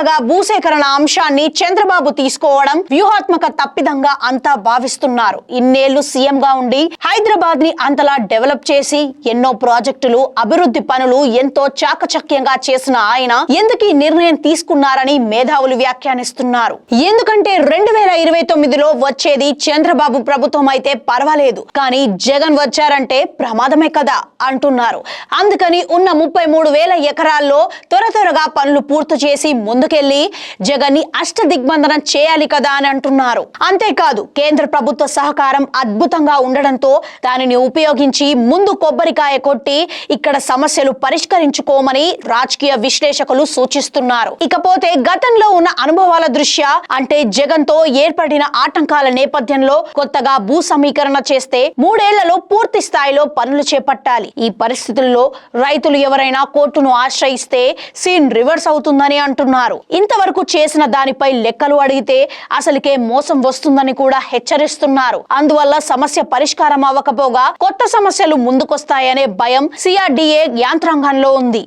కొత్తగా భూసేకరణ అంశాన్ని చంద్రబాబు తీసుకోవడం వ్యూహాత్మక తప్పిదంగా అంతా భావిస్తున్నారు. ఇన్నేళ్ళు సీఎం గా ఉండి హైదరాబాద్ని అంతలా డెవలప్ చేసి ఎన్నో ప్రాజెక్టులు అభివృద్ధి పనులు ఎంతో చాకచక్యంగా చేసిన ఆయన ఎందుకు ఈ నిర్ణయం తీసుకున్నారని మేధావులు వ్యాఖ్యానిస్తున్నారు. ఎందుకంటే రెండు ఇరవై తొమ్మిదిలో వచ్చేది చంద్రబాబు ప్రభుత్వం అయితే పర్వాలేదు. కానీ జగన్ వచ్చారంటే ప్రమాదమే కదా అంటున్నారు. అందుకని ఉన్న ముప్పై మూడు వేల ఎకరాల్లో త్వర త్వరగా పనులు పూర్తి చేసి ముందుకెళ్ళి జగన్ని అష్ట దిగ్బంధనం చేయాలి కదా అని అంటున్నారు. అంతేకాదు కేంద్ర ప్రభుత్వ సహకారం అద్భుతంగా ఉండడంతో దానిని ఉపయోగించి ముందు కొబ్బరికాయ కొట్టి ఇక్కడ సమస్యలు పరిష్కరించుకోమని రాజకీయ విశ్లేషకులు సూచిస్తున్నారు. ఇకపోతే గతంలో ఉన్న అనుభవాల దృష్ట్యా అంటే జగన్తో ఏర్పడిన ఆటంకాల నేపథ్యంలో కొత్తగా భూ సమీకరణ చేస్తే మూడేళ్ళలో పూర్తి స్థాయిలో పనులు చేపట్టాలి. ఈ పరిస్థితుల్లో రైతులు ఎవరైనా కోర్టును ఆశ్రయిస్తే సీన్ రివర్స్ అవుతుందని అంటున్నారు. ఇంతవరకు చేసిన దానిపై లెక్కలు అడిగితే అసలుకే మోసం వస్తుందని కూడా హెచ్చరిస్తున్నారు. అందువల్ల సమస్య పరిష్కారం అవ్వకపోగా కొత్త సమస్యలు ముందుకొస్తాయనే భయం సిఆర్డిఏ యాంత్రాంగంలో ఉంది.